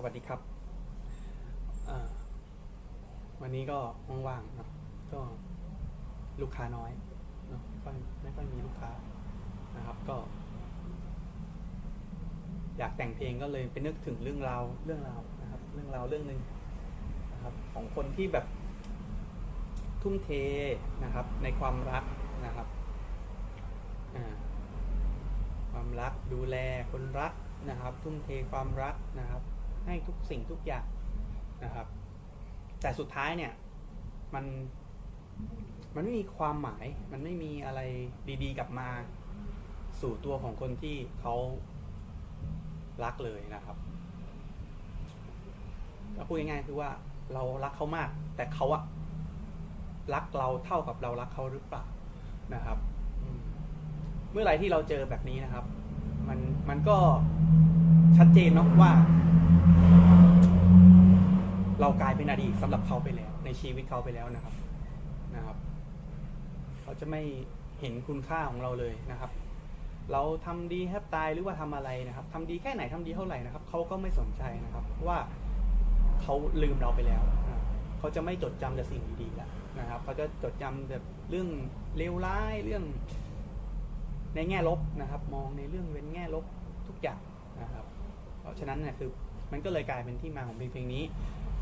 สวัสดีครับ วันนี้ก็ว่างๆนะก็ลูกค้าน้อยนะไม่ค่อยไม่ค่อยมีลูกค้านะครับก็ อยากแต่งเพลงก็เลยไปนึกถึงเรื่องราวเรื่องราวนะครับ เรื่องราวเรื่องหนึ่งนะครับ ของคนที่แบบทุ่มเทนะครับ ในความรักนะครับความรักดูแลคนรักนะครับ ทุ่มเทความรักนะครับ ให้ทุกสิ่งทุกอย่างนะครับ แต่สุดท้ายเนี่ย มัน มันไม่มีความหมาย มันไม่มีอะไรดีๆ กลับมา สู่ตัวของคนที่เขารักเลยนะครับก็พูดง่ายๆคือว่าเรารักเขามาก แต่เขาอะรักเราเท่ากับเรารักเขาหรือเปล่านะครับเมื่อไรที่เราเจอแบบนี้นะครับ มันมันก็ชัดเจนเนาะว่า เรากลายเป็นอดีตสำหรับเขาไปแล้ว ในชีวิตเขาไปแล้วนะครับนะครับ เขาจะไม่เห็นคุณค่าของเราเลยนะครับ เราทำดีแทบตายหรือว่าทำอะไรนะครับทำดีแค่ไหนทำดีเท่าไหร่นะครับเขาก็ไม่สนใจนะครับว่าเขาลืมเราไปแล้วนะเขาจะไม่จดจำแต่สิ่งดีๆแล้วนะครับเขาจะจดจำแต่เรื่องเลวร้ายเรื่อง ในแง่ลบนะครับ มองในเรื่องเป็นแง่ลบทุกอย่างนะครับ เพราะฉะนั้นเนี่ยคือมันก็เลยกลายเป็นที่มาของเพลงนี้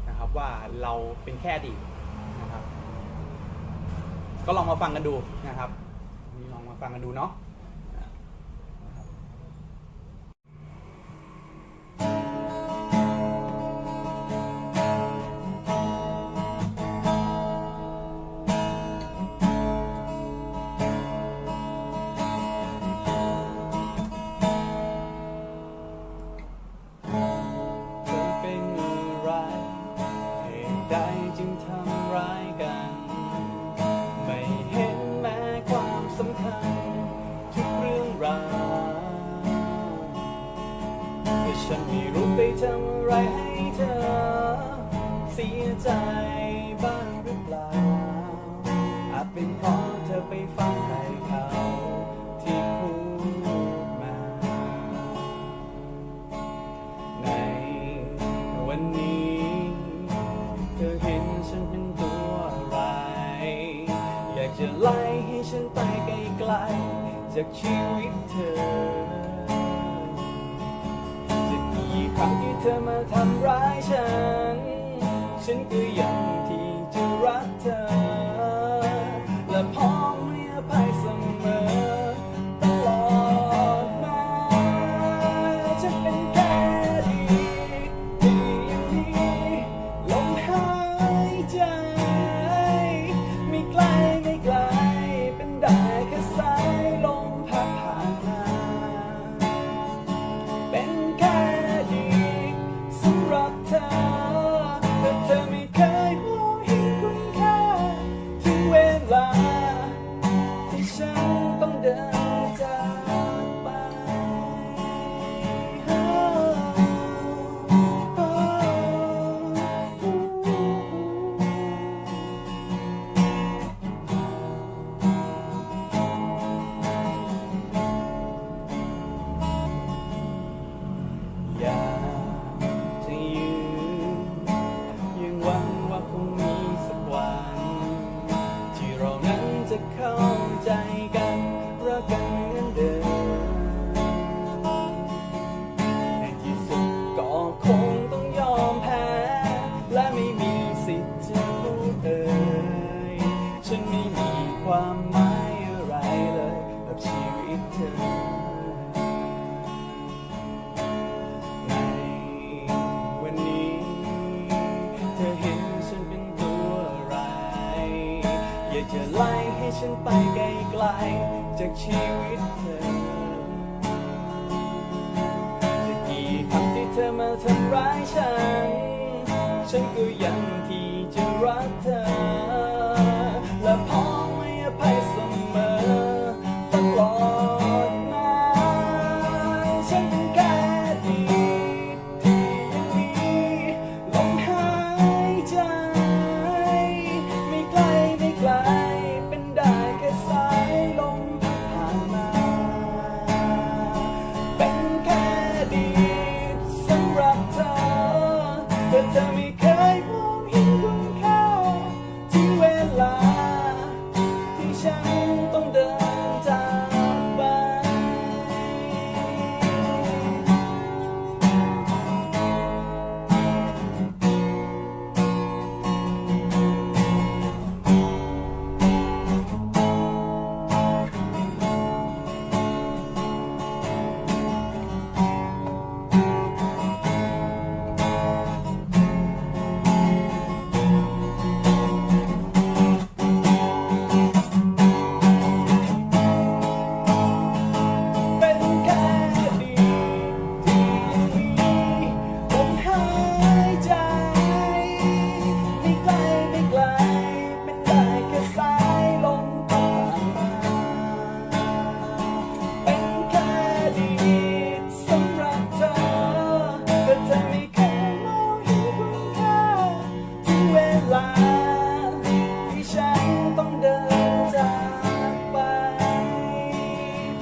นะครับว่าเราเป็นแค่อดีตนะครับ ก็ลองมาฟังกันดูนะครับนี่ลองมาฟังกันดูเนาะ จากชีวิตเธอจะกี่ครั้งที่เธอมาทำร้ายฉัน ฉันก็ อะไรอยากจะไ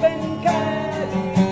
เป็นแค่